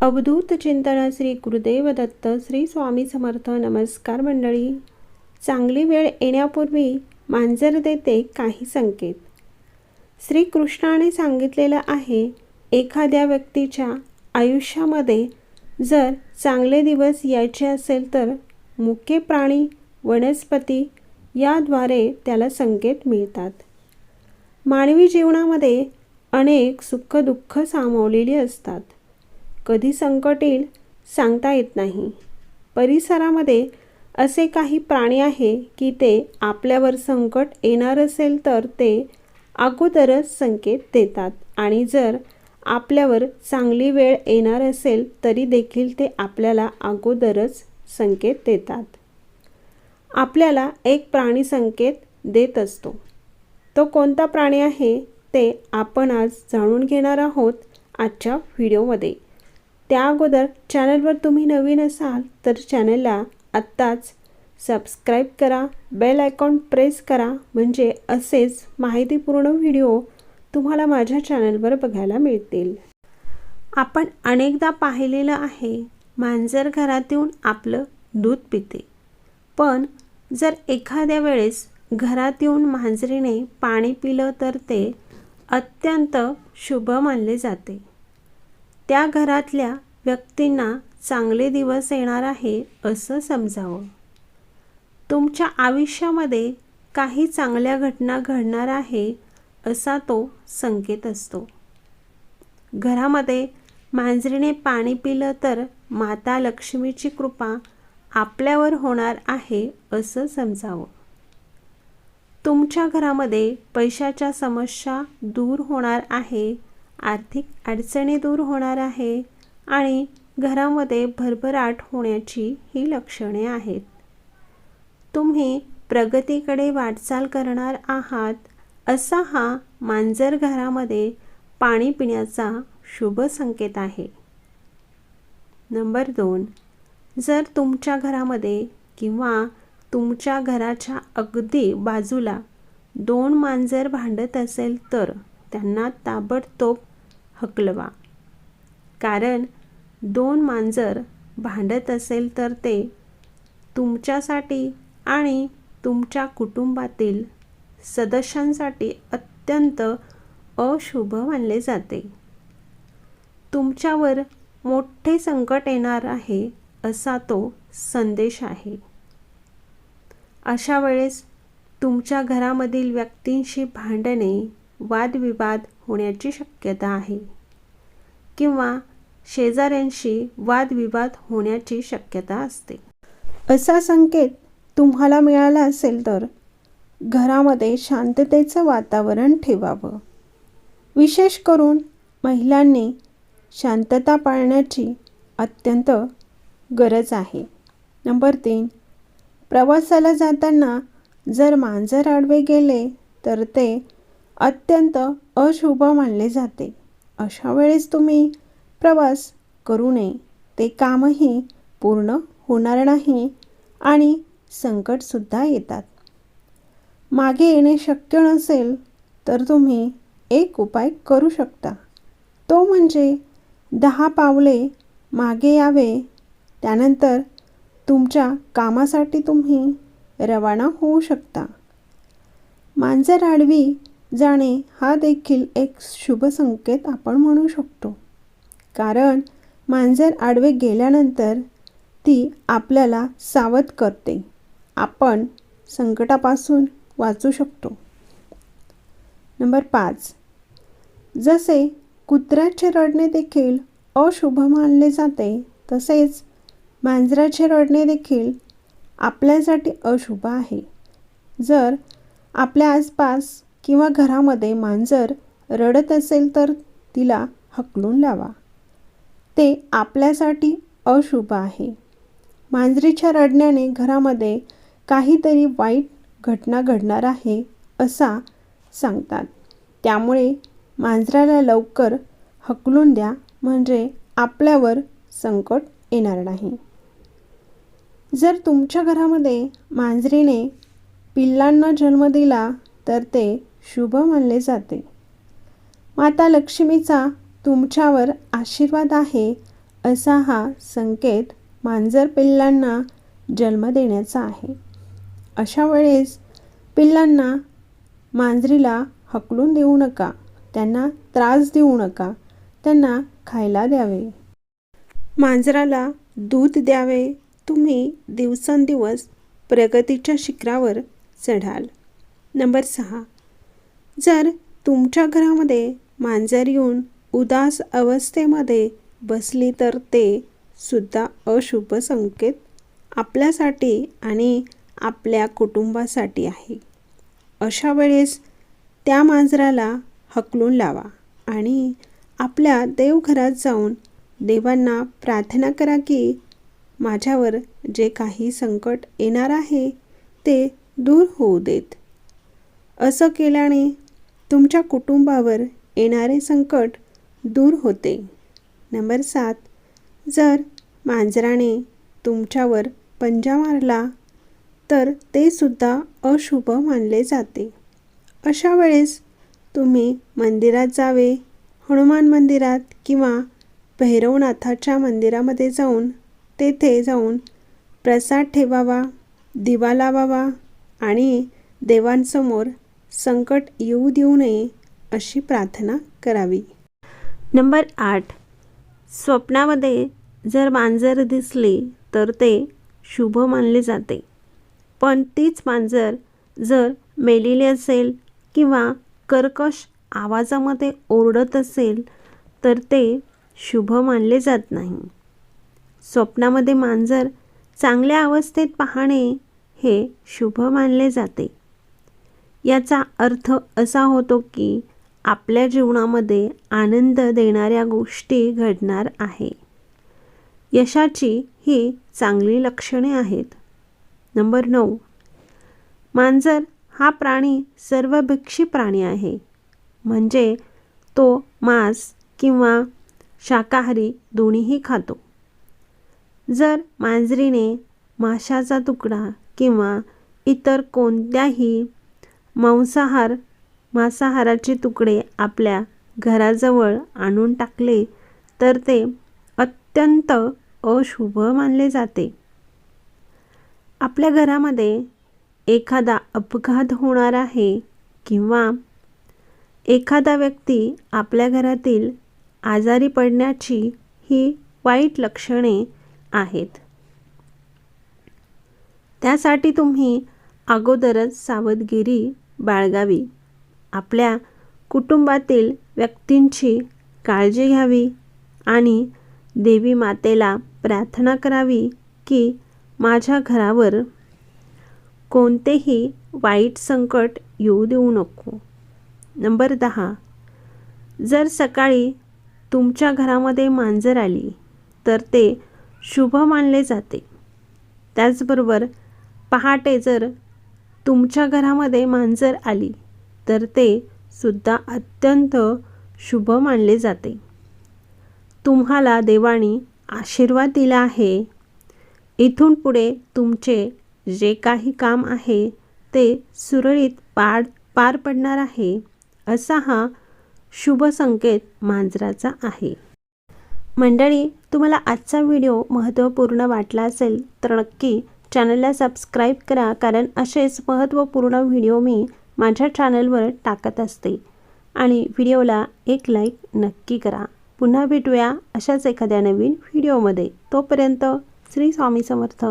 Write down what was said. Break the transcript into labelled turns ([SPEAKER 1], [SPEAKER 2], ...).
[SPEAKER 1] अवधूत चिंतन श्री गुरुदेव दत्त श्री स्वामी समर्थ नमस्कार मंडळी. चांगली वेळ येण्यापूर्वी मांजर देते काही संकेत. श्रीकृष्णाने सांगितलेलं आहे एखाद्या व्यक्तीच्या आयुष्यामध्ये जर चांगले दिवस यायचे असेल तर मुके प्राणी वनस्पती याद्वारे त्याला संकेत मिळतात. मानवी जीवनामध्ये अनेक सुखदुःख सामावलेली असतात. कधी संकट येईल सांगता येत नाही. परिसरामध्ये असे काही प्राणी आहे की ते आपल्यावर संकट येणार असेल तर ते अगोदरच संकेत देतात आणि जर आपल्यावर चांगली वेळ येणार असेल तरी देखील ते आपल्याला अगोदरच संकेत देतात. आपल्याला एक प्राणी संकेत देत असतो. तो कोणता प्राणी आहे ते आपण आज जाणून घेणार आहोत आजच्या व्हिडिओमध्ये. त्या अगोदर चॅनलवर तुम्ही नवीन असाल तर चॅनलला आत्ताच सबस्क्राईब करा बेल आयकॉन प्रेस करा म्हणजे असेच माहितीपूर्ण व्हिडिओ तुम्हाला माझ्या चॅनलवर बघायला मिळतील. आपण अनेकदा पाहिलेलं आहे मांजर घरात येऊन आपलं दूध पिते. पण जर एखाद्या वेळेस घरात येऊन मांजरीने पाणी पिलं तर ते अत्यंत शुभ मानले जाते. त्या घरातल्या व्यक्तींना चांगले दिवस येणार आहे असं समजावं. तुमच्या आयुष्यामध्ये काही चांगल्या घटना घडणार आहे असा तो संकेत असतो. घरामध्ये मांजरीने पाणी पिलं तर माता लक्ष्मीची कृपा आपल्यावर होणार आहे असं समजावं. तुमच्या घरामध्ये पैशाच्या समस्या दूर होणार आहे आर्थिक अडचणी दूर होणार आहे आणि घरामध्ये भरभराट होण्याची ही लक्षणे आहेत. तुम्ही प्रगतीकडे वाटचाल करणार आहात असा हा मांजर घरामध्ये पाणी पिण्याचा शुभ संकेत आहे. नंबर दोन. जर तुमच्या घरामध्ये किंवा तुमच्या घराच्या अगदी बाजूला दोन मांजर भांडत असेल तर? त्यांना ताबडतोब हकलवा. कारण दोन मांजर भांडत असेल तर ते तुमच्यासाठी आणि तुमच्या कुटुंबातील सदस्यांसाठी अत्यंत अशुभ मानले जाते. तुमच्यावर मोठे संकट येणार आहे असा तो संदेश आहे. अशा वेळेस तुमच्या घरामधील व्यक्तींशी भांडणे वादविवाद होण्याची शक्यता आहे किंवा शेजाऱ्यांशी वादविवाद होण्याची शक्यता असते. असा संकेत तुम्हाला मिळाला असेल तर घरामध्ये शांततेचं वातावरण ठेवावं. विशेष करून महिलांनी शांतता पाळण्याची अत्यंत गरज आहे. नंबर तीन प्रवासाला जाताना जर मांजर आडवे गेले तर ते अत्यंत अशुभ मानले जाते. अशा वेळेस तुम्ही प्रवास करू नये. ते कामही पूर्ण होणार नाही आणि संकटसुद्धा येतात. मागे येणे शक्य नसेल तर तुम्ही एक उपाय करू शकता. तो म्हणजे दहा पावले मागे यावे. त्यानंतर तुमच्या कामासाठी तुम्ही रवाना होऊ शकता. मांजर आडवी जाणे हा देखील एक शुभ संकेत आपण म्हणू शकतो. कारण मांजर आडवे गेल्यानंतर ती आपल्याला सावध करते. आपण संकटापासून वाचू शकतो. नंबर पाच. जसे कुत्र्याचे रडणे देखील अशुभ मानले जाते तसेच मांजराचे रडणे देखील आपल्यासाठी अशुभ आहे. जर आपल्या आसपास किंवा घरामध्ये मांजर रडत असेल तर तिला हकलून लावा. ते आपल्यासाठी अशुभ आहे. मांजरीच्या रडण्याने घरामध्ये काहीतरी वाईट घटना घडणार आहे असा सांगतात. त्यामुळे मांजराला लवकर हकलून द्या म्हणजे आपल्यावर संकट येणार नाही. जर तुमच्या घरामध्ये मांजरीने पिल्लांना जन्म दिला तर ते शुभ मानले जाते. माता लक्ष्मीचा तुमच्यावर आशीर्वाद आहे असा हा संकेत मांजर पिल्लांना जन्म देण्याचा आहे. अशा वेळेस पिल्लांना मांजरीला हकलून देऊ नका त्यांना त्रास देऊ नका त्यांना खायला द्यावे. मांजराला दूध द्यावे तुम्ही दिवसेंदिवस प्रगतीच्या शिखरावर चढाल. नंबर सहा. जर तुमच्या घरामध्ये मांजर येऊन उदास अवस्थेमध्ये बसली तर ते सुद्धा अशुभ संकेत आपल्यासाठी आणि आपल्या कुटुंबासाठी आहे. अशा वेळेस त्या मांजराला हकलून लावा आणि आपल्या देवघरात जाऊन देवांना प्रार्थना करा की माझ्यावर जे काही संकट येणार आहे ते दूर होऊ देत. असं केल्याने तुमच्या कुटुंबावर येणारे संकट दूर होते. नंबर सात. जर मांजराने तुमच्यावर पंजा मारला तर ते सुद्धा अशुभ मानले जाते. अशा वेळेस तुम्ही मंदिरात जावे हनुमान मंदिरात किंवा भैरवनाथाच्या मंदिरामध्ये जाऊन तेथे जाऊन प्रसाद ठेवावा दिवा लावावा आणि देवांसमोर संकट येऊ देऊ नये अशी प्रार्थना करावी. नंबर आठ. स्वप्नामध्ये जर मांजर दिसली तर ते शुभ मानले जाते. पण तीच मांजर जर मेलेली असेल किंवा कर्कश आवाजामध्ये ओरडत असेल तर ते शुभ मानले जात नाही. स्वप्नामध्ये मांजर चांगल्या अवस्थेत पाहणे हे शुभ मानले जाते. याचा अर्थ असा होतो की आपल्या जीवनामध्ये आनंद देणाऱ्या गोष्टी घडणार आहे. यशाची ही चांगली लक्षणे आहेत. नंबर नऊ. मांजर हा प्राणी सर्वभिक्षी प्राणी आहे. म्हणजे तो मांस किंवा शाकाहारी दोन्हीही खातो. जर मांजरीने माशाचा तुकडा किंवा इतर कोणत्याही मांसाहार मांसाहाराचे तुकडे आपल्या घराजवळ आणून टाकले तर ते अत्यंत अशुभ मानले जाते. आपल्या घरामध्ये एखादा अपघात होणार आहे किंवा एखादा व्यक्ती आपल्या घरातील आजारी पडण्याची ही वाईट लक्षणे आहेत. त्यासाठी तुम्ही अगोदरच सावधगिरी बाळगावी. आपल्या कुटुंबातील व्यक्तींची काळजी घ्यावी आणि देवी मातेला प्रार्थना करावी की माझ्या घरावर कोणतेही वाईट संकट येऊ देऊ नको. नंबर दहा. जर सकाळी तुमच्या घरामध्ये मांजर आली तर ते शुभ मानले जाते. त्याचबरोबर पहाटे जर तुमच्या घरामध्ये मांजर आली तर ते सुद्धा अत्यंत शुभ मानले जाते. तुम्हाला देवाणी आशीर्वाद दिला आहे. इथून पुढे तुमचे जे काही काम आहे ते सुरळीत पार पार पडणार आहे असा हा शुभ संकेत मांजराचा आहे. मंडळी तुम्हाला आजचा व्हिडिओ महत्त्वपूर्ण वाटला असेल तर नक्की चॅनलला सबस्क्राईब करा कारण असेच महत्त्वपूर्ण व्हिडिओ मी माझ्या चॅनलवर टाकत असते. आणि व्हिडिओला एक लाईक नक्की करा. पुन्हा भेटूया अशाच एखाद्या नवीन व्हिडिओमध्ये. तोपर्यंत श्री स्वामी समर्थ.